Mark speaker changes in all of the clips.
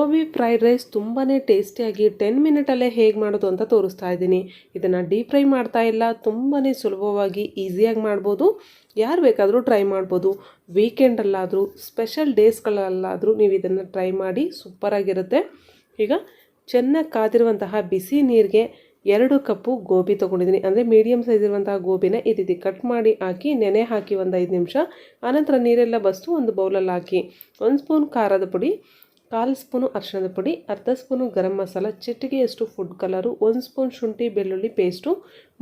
Speaker 1: Gobi fried rice ತುಂಬಾ ಟೇಸ್ಟಿಯಾಗಿ ten ಮಿನಿಟಲ್ಲೇ ಹೇಗೆ ಮಾಡೋದು ಅಂತ ತೋರಿಸ್ತಾ ಇದ್ದೀನಿ. ಇದನ್ನು ಡೀಪ್ ಫ್ರೈ ಮಾಡ್ತಾ ಇಲ್ಲ ತುಂಬಾ ಸುಲಭವಾಗಿ ಈಸಿಯಾಗಿ ಮಾಡ್ಬೋದು. ಯಾರು ಬೇಕಾದರೂ ಟ್ರೈ ಮಾಡ್ಬೋದು. ವೀಕೆಂಡಲ್ಲಾದರೂ, ಸ್ಪೆಷಲ್ ಡೇಸ್ಗಳಲ್ಲಾದರೂ ನೀವು ಇದನ್ನು ಟ್ರೈ ಮಾಡಿ ಸೂಪರಾಗಿರುತ್ತೆ. ಈಗ ಚೆನ್ನಾಗಿ ಕಾದಿರುವಂತಹ ಬಿಸಿ ನೀರಿಗೆ ಎರಡು ಕಪ್ಪು ಗೋಬಿ ತೊಗೊಂಡಿದ್ದೀನಿ. ಅಂದರೆ ಮೀಡಿಯಮ್ ಸೈಜ್ ಇರುವಂತಹ ಗೋಬಿನ ಈ ಕಟ್ ಮಾಡಿ ಹಾಕಿ, ನೆನೆ ಹಾಕಿ ಒಂದು ಐದು ನಿಮಿಷ. ಆನಂತರ ನೀರೆಲ್ಲ ಬಸ್ತು ಒಂದು ಬೌಲಲ್ಲಿ ಹಾಕಿ. ಒಂದು ಸ್ಪೂನ್ ಖಾರದ ಪುಡಿ ಕಾಲು ಸ್ಪೂನು ಅರಿಶಿಣದ ಪುಡಿ, ಅರ್ಧ ಸ್ಪೂನು ಗರಂ ಮಸಾಲ ಚಿಟಿಗೆಯಷ್ಟು ಫುಡ್ ಕಲರು ಒಂದು ಸ್ಪೂನ್ ಶುಂಠಿ ಬೆಳ್ಳುಳ್ಳಿ ಪೇಸ್ಟು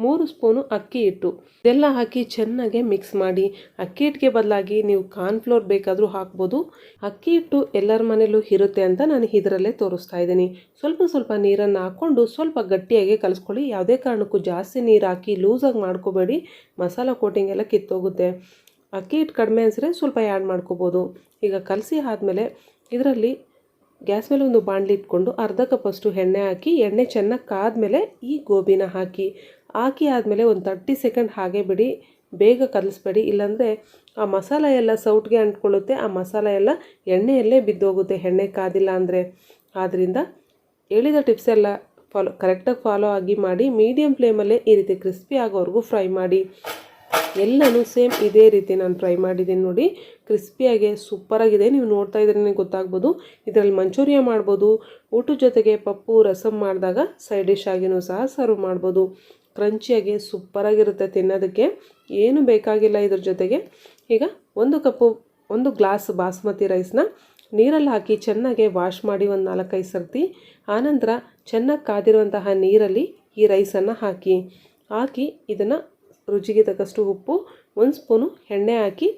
Speaker 1: ಮೂರು ಸ್ಪೂನು ಅಕ್ಕಿ ಹಿಟ್ಟು. ಇದೆಲ್ಲ ಹಾಕಿ ಚೆನ್ನಾಗಿ ಮಿಕ್ಸ್ ಮಾಡಿ. ಅಕ್ಕಿ ಹಿಟ್ಟಿಗೆ ಬದಲಾಗಿ ನೀವು ಕಾರ್ನ್ಫ್ಲೋರ್ ಬೇಕಾದರೂ ಹಾಕ್ಬೋದು. ಅಕ್ಕಿ ಹಿಟ್ಟು ಎಲ್ಲರ ಮನೆಯಲ್ಲೂ ಇರುತ್ತೆ ಅಂತ ನಾನು ಇದರಲ್ಲೇ ತೋರಿಸ್ತಾ ಇದ್ದೀನಿ. ಸ್ವಲ್ಪ ಸ್ವಲ್ಪ ನೀರನ್ನು ಹಾಕ್ಕೊಂಡು ಸ್ವಲ್ಪ ಗಟ್ಟಿಯಾಗಿ ಕಲಿಸ್ಕೊಳ್ಳಿ. ಯಾವುದೇ ಕಾರಣಕ್ಕೂ ಜಾಸ್ತಿ ನೀರು ಹಾಕಿ ಲೂಸಾಗಿ ಮಾಡ್ಕೋಬೇಡಿ. ಮಸಾಲ ಕೋಟಿಂಗ್ ಎಲ್ಲ ಕಿತ್ತೋಗುತ್ತೆ. ಅಕ್ಕಿ ಹಿಟ್ಟು ಕಡಿಮೆ ಅನಿಸಿದ್ರೆ ಸ್ವಲ್ಪ ಆ್ಯಡ್ ಮಾಡ್ಕೋಬೋದು. ಈಗ ಕಲಸಿ ಆದಮೇಲೆ ಇದರಲ್ಲಿ ಗ್ಯಾಸ್ ಮೇಲೆ ಒಂದು ಬಾಣಲಿ ಇಟ್ಕೊಂಡು ಅರ್ಧ ಕಪ್ಪಷ್ಟು ಎಣ್ಣೆ ಹಾಕಿ, ಎಣ್ಣೆ ಚೆನ್ನಾಗಿ ಕಾದ್ಮೇಲೆ ಈ ಗೋಬಿನ ಹಾಕಿ. ಹಾಕಿ ಆದಮೇಲೆ ಒಂದು ತರ್ಟಿ ಸೆಕೆಂಡ್ ಹಾಗೆ ಬಿಡಿ, ಬೇಗ ಕಲಿಸ್ಬೇಡಿ. ಇಲ್ಲಾಂದರೆ ಆ ಮಸಾಲ ಎಲ್ಲ ಸೌಟ್ಗೆ ಅಂಟ್ಕೊಳ್ಳುತ್ತೆ, ಆ ಮಸಾಲ ಎಲ್ಲ ಎಣ್ಣೆಯಲ್ಲೇ ಬಿದ್ದೋಗುತ್ತೆ, ಎಣ್ಣೆ ಕಾದಿಲ್ಲ ಅಂದರೆ. ಆದ್ದರಿಂದ ಹೇಳಿದ ಟಿಪ್ಸ್ ಎಲ್ಲ ಫಾಲೋ ಕರೆಕ್ಟಾಗಿ ಫಾಲೋ ಆಗಿ ಮಾಡಿ ಮೀಡಿಯಮ್ ಫ್ಲೇಮಲ್ಲೇ ಈ ರೀತಿ ಕ್ರಿಸ್ಪಿ ಆಗೋವರೆಗೂ ಫ್ರೈ ಮಾಡಿ. ಎಲ್ಲನೂ ಸೇಮ್ ಇದೇ ರೀತಿ ನಾನು ಫ್ರೈ ಮಾಡಿದ್ದೀನಿ ನೋಡಿ. ಕ್ರಿಸ್ಪಿಯಾಗಿ ಸೂಪರಾಗಿದೆ ನೀವು ನೋಡ್ತಾ ಇದ್ರೆ ಗೊತ್ತಾಗ್ಬೋದು. ಇದರಲ್ಲಿ ಮಂಚೂರಿಯ ಮಾಡ್ಬೋದು. ಊಟದ ಜೊತೆಗೆ ಪಪ್ಪು ರಸಮ್ ಮಾಡಿದಾಗ ಸೈಡ್ ಡಿಶ್ ಆಗಿನೂ ಸಹ ಸರ್ವ್ ಮಾಡ್ಬೋದು. ಕ್ರಂಚಿಯಾಗಿ ಸೂಪರಾಗಿರುತ್ತೆ ತಿನ್ನೋದಕ್ಕೆ. ಏನು ಬೇಕಾಗಿಲ್ಲ ಇದ್ರ ಜೊತೆಗೆ. ಈಗ ಒಂದು ಕಪ್ಪು, ಒಂದು ಗ್ಲಾಸ್ ಬಾಸ್ಮತಿ ರೈಸ್ನ ನೀರಲ್ಲಿ ಹಾಕಿ ಚೆನ್ನಾಗಿ ವಾಶ್ ಮಾಡಿ ಒಂದು ನಾಲ್ಕೈದು ಸರ್ತಿ. ಆನಂತರ ಚೆನ್ನಾಗಿ ಕಾದಿರುವಂತಹ ನೀರಲ್ಲಿ ಈ ರೈಸನ್ನು ಹಾಕಿ. ಹಾಕಿ ಇದನ್ನು ರುಚಿಗೆ ತಕ್ಕಷ್ಟು ಉಪ್ಪು, ಒಂದು ಸ್ಪೂನು ಎಣ್ಣೆ ಹಾಕಿ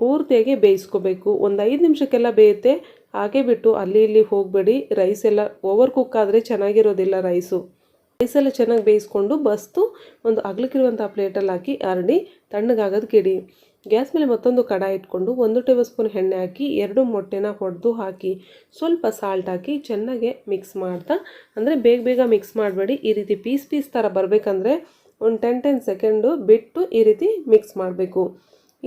Speaker 1: ಪೂರ್ತಿಯಾಗಿ ಬೇಯಿಸ್ಕೋಬೇಕು. ಒಂದು ಐದು ನಿಮಿಷಕ್ಕೆಲ್ಲ ಬೇಯುತ್ತೆ. ಹಾಗೆ ಬಿಟ್ಟು ಅಲ್ಲಿ ಇಲ್ಲಿ ಹೋಗಬೇಡಿ. ರೈಸ್ ಎಲ್ಲ ಓವರ್ ಕುಕ್ ಆದರೆ ಚೆನ್ನಾಗಿರೋದಿಲ್ಲ ರೈಸು ರೈಸೆಲ್ಲ ಚೆನ್ನಾಗಿ ಬೇಯಿಸ್ಕೊಂಡು ಬಸ್ತು ಒಂದು ಅಗ್ಲಕ್ಕಿರುವಂಥ ಪ್ಲೇಟಲ್ಲಿ ಹಾಕಿ ಹರಡಿ ತಣ್ಣಗಾಗೋದು ಇಡಿ ಗ್ಯಾಸ್ ಮೇಲೆ ಮತ್ತೊಂದು ಕಡಾಯಿ ಇಟ್ಕೊಂಡು ಒಂದು ಟೇಬಲ್ ಸ್ಪೂನ್ ಎಣ್ಣೆ ಹಾಕಿ ಎರಡು ಮೊಟ್ಟೆನ ಹೊಡೆದು ಹಾಕಿ ಸ್ವಲ್ಪ ಸಾಲ್ಟ್ ಹಾಕಿ ಚೆನ್ನಾಗೆ ಮಿಕ್ಸ್ ಮಾಡ್ತಾ, ಅಂದರೆ ಬೇಗ ಬೇಗ ಮಿಕ್ಸ್ ಮಾಡಬೇಡಿ. ಈ ರೀತಿ ಪೀಸ್ ಪೀಸ್ ಥರ ಬರಬೇಕಂದ್ರೆ ಒಂದು ಟೆನ್ ಟೆನ್ ಸೆಕೆಂಡು ಬಿಟ್ಟು ಈ ರೀತಿ ಮಿಕ್ಸ್ ಮಾಡಬೇಕು.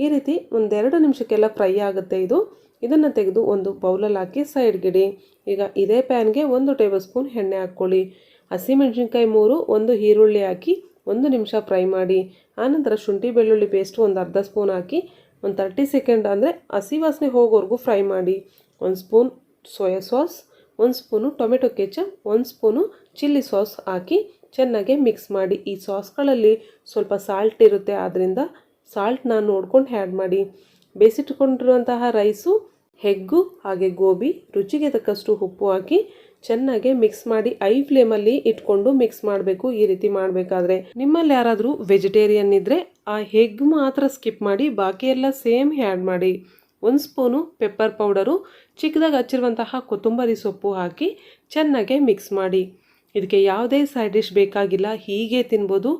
Speaker 1: ಈ ರೀತಿ ಒಂದೆರಡು ನಿಮಿಷಕ್ಕೆಲ್ಲ ಫ್ರೈ ಆಗುತ್ತೆ ಇದು. ಇದನ್ನು ತೆಗೆದು ಒಂದು ಬೌಲಲ್ಲಿ ಹಾಕಿ ಸೈಡ್ಗಿಡಿ. ಈಗ ಇದೇ ಪ್ಯಾನ್ಗೆ ಒಂದು ಟೇಬಲ್ ಸ್ಪೂನ್ ಎಣ್ಣೆ ಹಾಕ್ಕೊಳ್ಳಿ. ಹಸಿಮೆಣಸಿನ್ಕಾಯಿ ಮೂರು, ಒಂದು ಈರುಳ್ಳಿ ಹಾಕಿ ಒಂದು ನಿಮಿಷ ಫ್ರೈ ಮಾಡಿ. ಆನಂತರ ಶುಂಠಿ ಬೆಳ್ಳುಳ್ಳಿ ಪೇಸ್ಟು ಒಂದು ಅರ್ಧ ಸ್ಪೂನ್ ಹಾಕಿ ಒಂದು ತರ್ಟಿ ಸೆಕೆಂಡ್ ಅಂದರೆ ಹಸಿ ವಾಸನೆ ಹೋಗೋವರೆಗೂ ಫ್ರೈ ಮಾಡಿ. ಒಂದು ಸ್ಪೂನ್ ಸೋಯಾ ಸಾಸ್, ಒಂದು ಸ್ಪೂನು ಟೊಮೆಟೊ ಕೆಚಪ್, ಒಂದು ಸ್ಪೂನು ಚಿಲ್ಲಿ ಸಾಸ್ ಹಾಕಿ ಚೆನ್ನಾಗಿ ಮಿಕ್ಸ್ ಮಾಡಿ, ಈ ಸಾಸ್ಗಳಲ್ಲಿ ಸ್ವಲ್ಪ ಸಾಲ್ಟ್ ಇರುತ್ತೆ ಆದ್ದರಿಂದ ಸಾಲ್ಟ್ನ ನೋಡ್ಕೊಂಡು ಆ್ಯಡ್ ಮಾಡಿ. ಬೇಯಿಸಿಟ್ಕೊಂಡಿರುವಂತಹ ರೈಸು ಹೆಗ್ಗು ಹಾಗೆ ಗೋಬಿ, ರುಚಿಗೆ ತಕ್ಕಷ್ಟು ಉಪ್ಪು ಹಾಕಿ ಚೆನ್ನಾಗಿ ಮಿಕ್ಸ್ ಮಾಡಿ ಐ ಫ್ಲೇಮಲ್ಲಿ ಇಟ್ಕೊಂಡು ಮಿಕ್ಸ್ ಮಾಡಬೇಕು, ಈ ರೀತಿ ಮಾಡಬೇಕಾದ್ರೆ. ನಿಮ್ಮಲ್ಲಿ ಯಾರಾದರೂ ವೆಜಿಟೇರಿಯನ್ ಇದ್ದರೆ ಆ ಹೆಗ್ ಮಾತ್ರ ಸ್ಕಿಪ್ ಮಾಡಿ, ಬಾಕಿ ಎಲ್ಲ ಸೇಮ್ ಆ್ಯಡ್ ಮಾಡಿ. ಒಂದು ಸ್ಪೂನು ಪೆಪ್ಪರ್ ಪೌಡರು ಚಿಕ್ಕದಾಗಿ ಹಚ್ಚಿರುವಂತಹ ಕೊತ್ತಂಬರಿ ಸೊಪ್ಪು ಹಾಕಿ ಚೆನ್ನಾಗೆ ಮಿಕ್ಸ್ ಮಾಡಿ. ಇದಕ್ಕೆ ಯಾವುದೇ ಸೈಡ್ ಡಿಶ್ ಬೇಕಾಗಿಲ್ಲ, ಹೀಗೆ ತಿನ್ಬೋದು.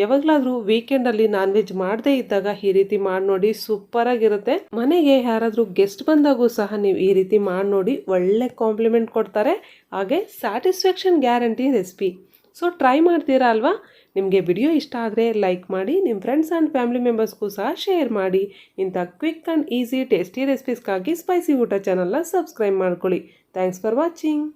Speaker 1: ಯಾವಾಗಲಾದರೂ ವೀಕೆಂಡಲ್ಲಿ ನಾನ್ ವೆಜ್ ಮಾಡದೇ ಇದ್ದಾಗ ಈ ರೀತಿ ಮಾಡಿ ನೋಡಿ ಸೂಪರಾಗಿರುತ್ತೆ. ಮನೆಗೆ ಯಾರಾದರೂ ಗೆಸ್ಟ್ ಬಂದಾಗೂ ಸಹ ನೀವು ಈ ರೀತಿ ಮಾಡಿ ನೋಡಿ ಒಳ್ಳೆ ಕಾಂಪ್ಲಿಮೆಂಟ್ ಕೊಡ್ತಾರೆ. ಹಾಗೆ satisfaction guarantee recipe so try ಮಾಡ್ತೀರಾ ಅಲ್ವಾ? ನಿಮಗೆ ವಿಡಿಯೋ ಇಷ್ಟ ಆದರೆ ಲೈಕ್ ಮಾಡಿ ನಿಮ್ಮ ಫ್ರೆಂಡ್ಸ್ ಆ್ಯಂಡ್ ಫ್ಯಾಮಿಲಿ ಮೆಂಬರ್ಸ್ಗೂ ಸಹ ಶೇರ್ ಮಾಡಿ. ಇಂಥ ಕ್ವಿಕ್ ಆ್ಯಂಡ್ ಈಸಿ ಟೇಸ್ಟಿ ರೆಸಿಪೀಸ್ಗಾಗಿ ಸ್ಪೈಸಿ ಊಟ ಚಾನಲ್ನ ಸಬ್ಸ್ಕ್ರೈಬ್ ಮಾಡ್ಕೊಳ್ಳಿ. Thanks for watching